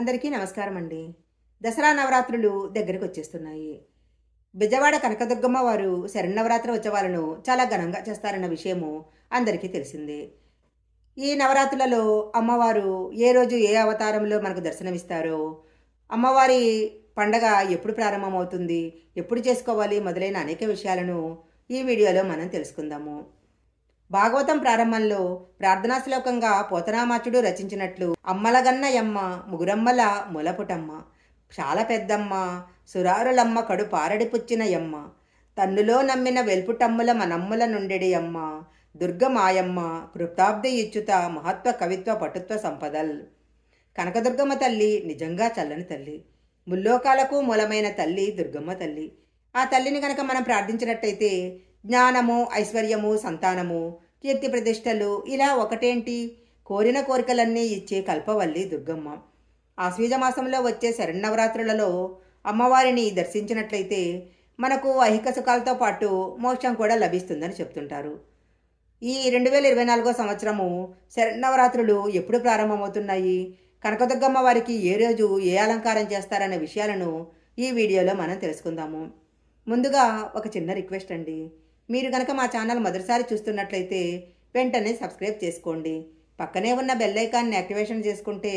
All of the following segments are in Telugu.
అందరికీ నమస్కారం అండి దసరా నవరాత్రులు దగ్గరికి వచ్చేస్తున్నాయి. బెజవాడ కనకదుర్గమ్మ వారు శరణవరాత్రి ఉత్సవాలను చాలా ఘనంగా చేస్తారన్న విషయము అందరికీ తెలిసిందే. ఈ నవరాత్రులలో అమ్మవారు ఏ రోజు ఏ అవతారంలో మనకు దర్శనమిస్తారో అమ్మవారి పండగ ఎప్పుడు ప్రారంభమవుతుంది ఎప్పుడు చేసుకోవాలి మొదలైన అనేక విషయాలను ఈ వీడియోలో మనం తెలుసుకుందాము. భాగవతం ప్రారంభంలో ప్రార్థనా శ్లోకంగా పోతనామాచుడు రచించినట్లు అమ్మలగన్న యమ్మ ముగురమ్మల ములపుటమ్మ చాలా పెద్దమ్మ సురారులమ్మ కడు పారడి పుచ్చిన యమ్మ తన్నులో నమ్మిన వెల్పుటమ్ముల మనమ్ముల నుండెడి అమ్మ దుర్గమాయమ్మ కృతాబ్ది ఇచ్చుత మహత్వ కవిత్వ పటుత్వ సంపదల్. కనకదుర్గమ్మ తల్లి నిజంగా చల్లని తల్లి. ముల్లోకాలకు మూలమైన తల్లి దుర్గమ్మ తల్లి. ఆ తల్లిని కనుక మనం ప్రార్థించినట్టయితే జ్ఞానము ఐశ్వర్యము సంతానము కీర్తి ప్రతిష్టలు ఇలా ఒకటేంటి? కోరిన కోరికలన్నీ ఇచ్చే కల్పవల్లి దుర్గమ్మ. ఆశ్వీజ మాసంలో వచ్చే శరణవరాత్రులలో అమ్మవారిని దర్శించినట్లయితే మనకు ఐహిక సుఖాలతో పాటు మోక్షం కూడా లభిస్తుందని చెప్తుంటారు. ఈ రెండు వేల ఇరవై నాలుగో సంవత్సరము శరణవరాత్రులు ఎప్పుడు ప్రారంభమవుతున్నాయి? కనకదుర్గమ్మ వారికి ఏ రోజు ఏ అలంకారం చేస్తారనే విషయాలను ఈ వీడియోలో మనం తెలుసుకుందాము. ముందుగా ఒక చిన్న రిక్వెస్ట్ అండి. మీరు కనుక మా ఛానల్ మొదటిసారి చూస్తున్నట్లయితే వెంటనే సబ్స్క్రైబ్ చేసుకోండి. పక్కనే ఉన్న బెల్ ఐకాన్ని యాక్టివేషన్ చేసుకుంటే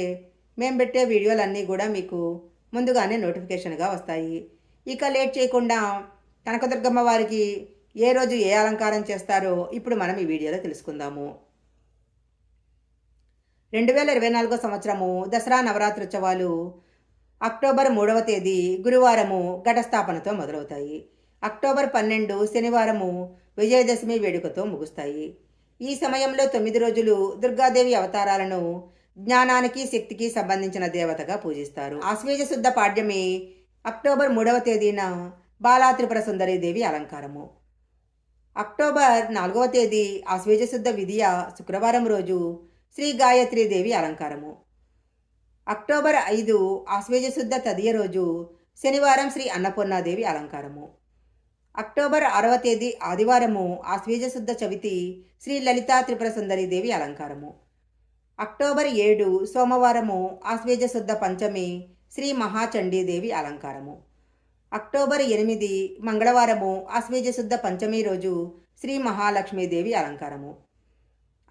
మేము పెట్టే వీడియోలన్నీ కూడా మీకు ముందుగానే నోటిఫికేషన్గా వస్తాయి. ఇక లేట్ చేయకుండా కనకదుర్గమ్మ వారికి ఏ రోజు ఏ అలంకారం చేస్తారో ఇప్పుడు మనం ఈ వీడియోలో తెలుసుకుందాము. రెండు వేల ఇరవై నాలుగో సంవత్సరము దసరా నవరాత్రోత్సవాలు అక్టోబర్ మూడవ తేదీ గురువారము ఘటస్థాపనతో మొదలవుతాయి. అక్టోబర్ పన్నెండు శనివారము విజయదశమి వేడుకతో ముగుస్తాయి. ఈ సమయంలో తొమ్మిది రోజులు దుర్గాదేవి అవతారాలను జ్ఞానానికి శక్తికి సంబంధించిన దేవతగా పూజిస్తారు. ఆశ్వేజ శుద్ధ పాడ్యమి అక్టోబర్ మూడవ తేదీన బాలా త్రిపుర సుందరీదేవి అలంకారము. అక్టోబర్ నాలుగవ తేదీ ఆశ్వేజ శుద్ధ విధియ శుక్రవారం రోజు శ్రీ గాయత్రీదేవి అలంకారము. అక్టోబర్ ఐదు ఆశ్వేజ శుద్ధ తదియ రోజు శనివారం శ్రీ అన్నపూర్ణాదేవి అలంకారము. అక్టోబర్ ఆరవ తేదీ ఆదివారము ఆశ్వేజశుద్ధ చవితి శ్రీ లలితా త్రిపుర సుందరి దేవి అలంకారము. అక్టోబర్ ఏడు సోమవారము ఆశ్వేజశుద్ధ పంచమి శ్రీ మహాచండీదేవి అలంకారము. అక్టోబర్ ఎనిమిది మంగళవారము ఆశ్వేజశుద్ధ పంచమి రోజు శ్రీ మహాలక్ష్మీదేవి అలంకారము.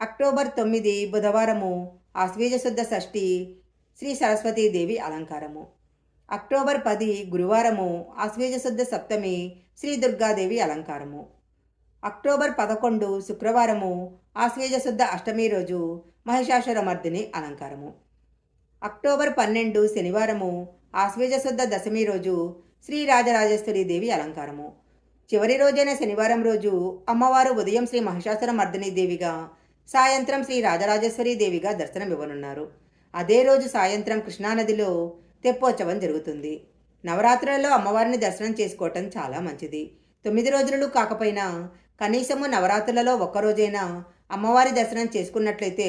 అక్టోబర్ తొమ్మిది బుధవారము ఆశ్వేజశుద్ధ షష్ఠి శ్రీ సరస్వతీదేవి అలంకారము. అక్టోబర్ పది గురువారము ఆశ్వేజశుద్ధ సప్తమి శ్రీ దుర్గాదేవి అలంకారము. అక్టోబర్ పదకొండు శుక్రవారము ఆశ్వేజశుద్ధ అష్టమి రోజు మహిషాసురమర్దిని అలంకారము. అక్టోబర్ పన్నెండు శనివారము ఆశ్వేజశుద్ధ దశమి రోజు శ్రీ రాజరాజేశ్వరి దేవి అలంకారము. చివరి రోజైన శనివారం రోజు అమ్మవారు ఉదయం శ్రీ మహిషాసురమర్దిని దేవిగా సాయంత్రం శ్రీ రాజరాజేశ్వరి దేవిగా దర్శనమివ్వనున్నారు. అదే రోజు సాయంత్రం కృష్ణానదిలో తెప్పోత్సవం జరుగుతుంది. నవరాత్రులలో అమ్మవారిని దర్శనం చేసుకోవటం చాలా మంచిది. తొమ్మిది రోజులు కాకపోయినా కనీసము నవరాత్రులలో ఒక్కరోజైనా అమ్మవారి దర్శనం చేసుకున్నట్లయితే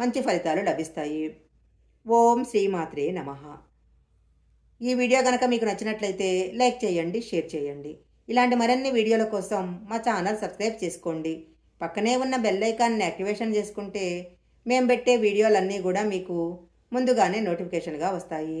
మంచి ఫలితాలు లభిస్తాయి. ఓం శ్రీమాత్రే నమ. ఈ వీడియో కనుక మీకు నచ్చినట్లయితే లైక్ చేయండి షేర్ చేయండి. ఇలాంటి మరిన్ని వీడియోల కోసం మా ఛానల్ సబ్స్క్రైబ్ చేసుకోండి. పక్కనే ఉన్న బెల్ ఐకాన్ని యాక్టివేషన్ చేసుకుంటే మేము పెట్టే వీడియోలన్నీ కూడా మీకు ముందుగానే నోటిఫికేషన్గా వస్తాయి.